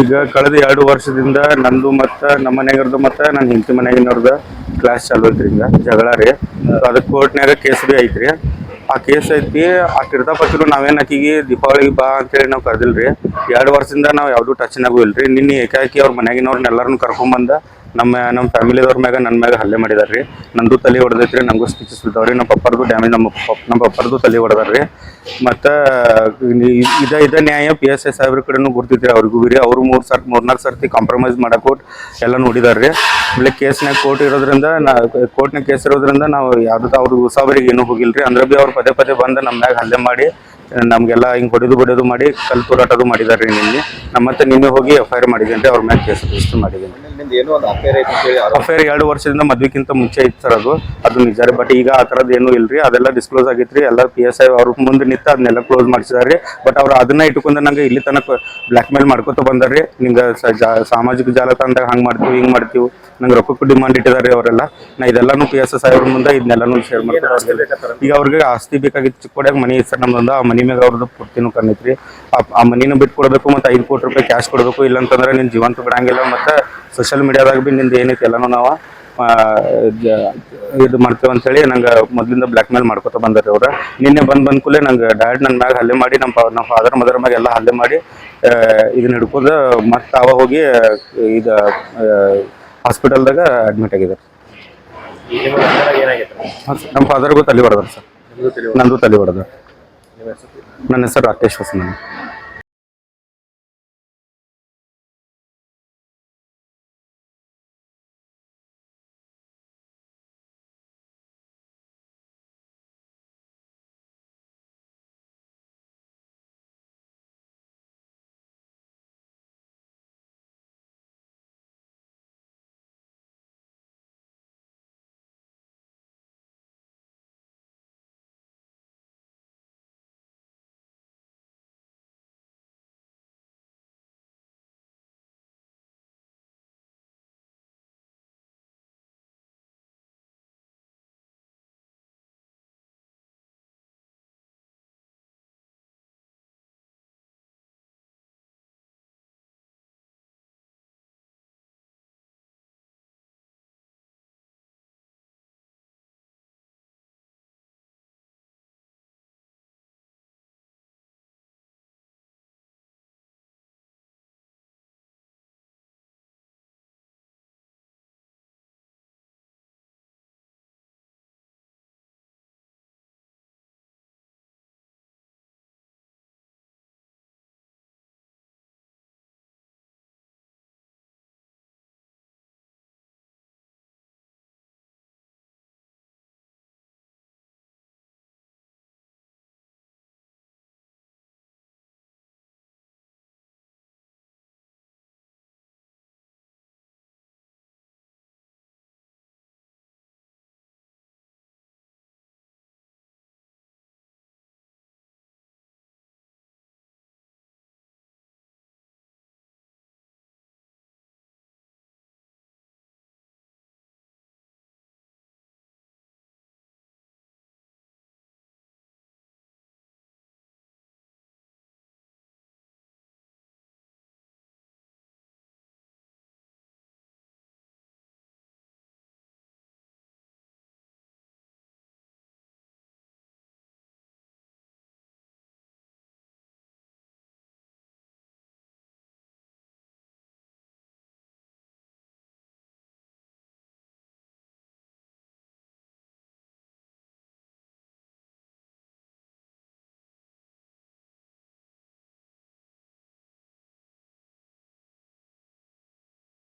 ಈಗ ಕಳೆದ ಎರಡು ವರ್ಷದಿಂದ ನಂದು ಮತ್ತ ನಮ್ಮ ಮನೆಯವ್ರದ್ದು ಮತ್ತ ನನ್ನ ಹೆಂಡತಿ ಮನೆಯವ್ರದ ಕ್ಲಾಸ್ ಚಾಲು ಐತ್ರಿ ಈಗ, ಜಗಳ ರೀ. ಅದಕ್ಕೆ ಕೋರ್ಟ್ನ್ಯಾಗ ಕೇಸ್ ಬಿ ಐತ್ರಿ. ಆ ಕೇಸ್ ಐತಿ, ಆ ಕಿರ್ತಾಪತಿರು ನಾವೇನ್ ಆಕಿಗೆ, ದೀಪಾವಳಿಗೆ ಬಾ ಅಂತೇಳಿ ನಾವು ಕರೆದಿಲ್ರಿ. ಎರಡು ವರ್ಷದಿಂದ ನಾವು ಯಾವ್ದು ಟಚ್ನಾಗೂ ಇಲ್ರಿ. ನಿನ್ನೆ ಏಕಾಕಿ ಅವ್ರ ಮನೆಯಾಗಿನವ್ರನ್ನ ಎಲ್ಲರನ್ನು ಕರ್ಕೊಂಬಂದ ನಮ್ಮ ನಮ್ಮ ಫ್ಯಾಮಿಲಿದವ್ರ ಮ್ಯಾಗ ನನ್ನ ಮ್ಯಾಗ ಹಲ್ಲೆ ಮಾಡಿದಾರ್ರಿ. ನಂದು ತಲೆ ಹೊಡೆದೈತ್ರಿ ನಂಗೂ ಸ್ಟಿಚಸ್ ಬಿದ್ದಾವ್ರಿ ನಮ್ಮ ಪಪ್ಪರ್ದು ಡ್ಯಾಮೇಜ್ ನಮ್ಮ ನಮ್ಮ ಪಪ್ಪರ್ದು ತಲೆ ಹೊಡೆದಾರ್ರಿ ಮತ್ತು ಇದ ಇದ ನ್ಯಾಯ ಪಿ ಎಸ್ ಎಸ್ ಸಾಹೇಬ್ರ ಕಡೆನೂ ಗುರ್ತಿದ್ರಿ ಅವ್ರಿಗೂ ರೀ ಅವರು ಮೂರು ಸರ್ತಿ ಮೂರ್ನಾಲ್ಕು ಸರ್ತಿ ಕಾಂಪ್ರಮೈಸ್ ಮಾಡಕ್ಕೆ ಎಲ್ಲ ನೋಡಿದಾರ್ರಿ. ಆಮೇಲೆ ಕೇಸ್ನಾಗ ಕೋರ್ಟ್ ಇರೋದ್ರಿಂದ ನಾ ಕೋರ್ಟ್ನಾಗ ಕೇಸ್ ಇರೋದ್ರಿಂದ ನಾವು ಯಾವ್ದು ಅವ್ರಿಗೆ ಉಸಾಬರಿಗೆ ಏನೂ ರೀ ಅಂದ್ರೆ ಬಿ ಅವ್ರು ಪದೇ ಪದೇ ಬಂದು ನಮ್ಮ ಮ್ಯಾಗ ಹಲ್ಲೆ ಮಾಡಿ, ನಮಗೆಲ್ಲ ಹಿಂಗೆ ಹೊಡೆದು ಬಡಿಯೋದು ಮಾಡಿ ಕಲ್ ತೋರಾಟದು ಮಾಡಿದಾರೆ ನಿನ್ನೆ. ನಮ್ಮ ಮತ್ತೆ ನಿನ್ನೆ ಹೋಗಿ ಎಫ್ ಐ ಆರ್ ಮಾಡಿದ್ದೀನಿ ಅವ್ರ ಮ್ಯಾಗ ಕೇಸ್ ರಿಜಿಸ್ಟರ್ ಮಾಡಿದ್ದೀನಿ ನಿಮ್ದು ಏನೋ ಒಂದು ಅಫೇರ್ ಐತೆ ಅಂತ ಹೇಳಿ ಆರೋಪ. ಅಫೇರ್ ಎರಡು ವರ್ಷದಿಂದ ಮದ್ವಿಕ್ಕಿಂತ ಮುಂಚೆ ಇತ್ತು ಸರ್ ಅದು. ಅದು ನಿಜ ರೀ ಬಟ್ ಈಗ ಆ ಥರದ್ದು ಏನೂ ಇಲ್ರಿ. ಅದೆಲ್ಲ ಡಿಸ್ಕ್ಲೋಸ್ ಆಗೈತ್ರಿ ಎಲ್ಲ ಪಿ ಎಸ್ ಐ ಅವ್ರ ಮುಂದೆ ನಿಂತ ಅದನ್ನೆಲ್ಲ ಕ್ಲೋಸ್ ಮಾಡಿಸಿದಾರೆ. ಬಟ್ ಅವ್ರು ಅದನ್ನ ಇಟ್ಕೊಂಡು ನಂಗೆ ಇಲ್ಲಿ ತನಕ ಬ್ಲ್ಯಾಕ್ ಮೇಲ್ ಮಾಡ್ಕೊತ ಬಂದಾರ್ರಿ ನಿಂಗೆ ಸ- ಜಾ- ಸಾಮಾಜಿಕ ಜಾಲತಾಣದಾಗ ಹಂಗೆ ಮಾಡ್ತೀವಿ ಹಿಂಗೆ ಮಾಡ್ತೀವಿ. ನಂಗೆ ರೊಕ್ಕಕ್ಕೂ ಡಿಮಾಂಡ್ ಇಟ್ಟಿದ್ದಾರೆ ಅವರೆಲ್ಲ. ನಾ ಇದೆಲ್ಲಾನು ಪಿ ಎಸ್ ಎಸ್ ಐ ಅವ್ರ ಮುಂದೆ ಇದನ್ನೆಲ್ಲಾನು ಶೇರ್ ಮಾಡ್ತಾರೆ ಈಗ ಅವ್ರಿಗೆ ಆಸ್ತಿ ಬೇಕಾಗಿತ್ತು ಚಿಕ್ಕೋಡ್ಯಾಗ ಮನಿ ಇತ್ತು ಸರ್ ನಮ್ದೊಂದು. ಆ ಮನಿ ಮ್ಯಾಗ ಅವ್ರದ್ದು ಪೂರ್ತಿನೂ ಕಣ್ಣೈತ್ರಿ. ಆ- ಆ ಮನಿನ ಬಿಟ್ಟು ಕೊಡಬೇಕು ಮತ್ತು ಐದು ಕೋಟಿ ರೂಪಾಯಿ ಕ್ಯಾಶ್ ಕೊಡಬೇಕು ಇಲ್ಲಂತಂದ್ರೆ ನಿನ್ನ ಜೀವಂತ ಬಿಡಂಗಿಲ್ಲ ಮತ್ತು ಸೋಷಿಯಲ್ ಮೀಡಿಯಾದಾಗ ಭೀ ನಿಂದು ಏನೈತಿ ಎಲ್ಲಾನು ನಾವು ಇದು ಮಾಡ್ತೇವೆ ಅಂತೇಳಿ ನಂಗೆ ಮೊದಲಿಂದ ಬ್ಲ್ಯಾಕ್ ಮೇಲ್ ಮಾಡ್ಕೊತ ಬಂದಾರೆ ಅವ್ರ ನಿನ್ನೆ ಬಂದ್ ಬಂದ್ ಕೂಲೆ ನಂಗೆ ಡ್ಯಾಡ್ ನನ್ನ ಮ್ಯಾಗ ಹಲ್ಲೆ ಮಾಡಿ ನಮ್ಮ ನಮ್ಮ ಫಾದರ್ ಮದರ್ ಮ್ಯಾಗ ಎಲ್ಲ ಹಲ್ಲೆ ಮಾಡಿ ಇದನ್ನ ಹಿಡ್ಕೊಂಡು ಮತ್ತೆ ಅವ ಹೋಗಿ, ಇದು ಹಾಸ್ಪಿಟಲ್ದಾಗ ಅಡ್ಮಿಟ್ ಆಗಿದ್ದಾರೆ ನಿಮ್ಮ ಫಾದರ್ಗೂ ತಲೆ ಹೊಡೆದಾರ ಸರ್. ನಂದು ತಲೆ ಹೊಡೆದ ನನ್ನ ಹೆಸರು ರಾಕೇಶ್ ಹೊಸಮನಿ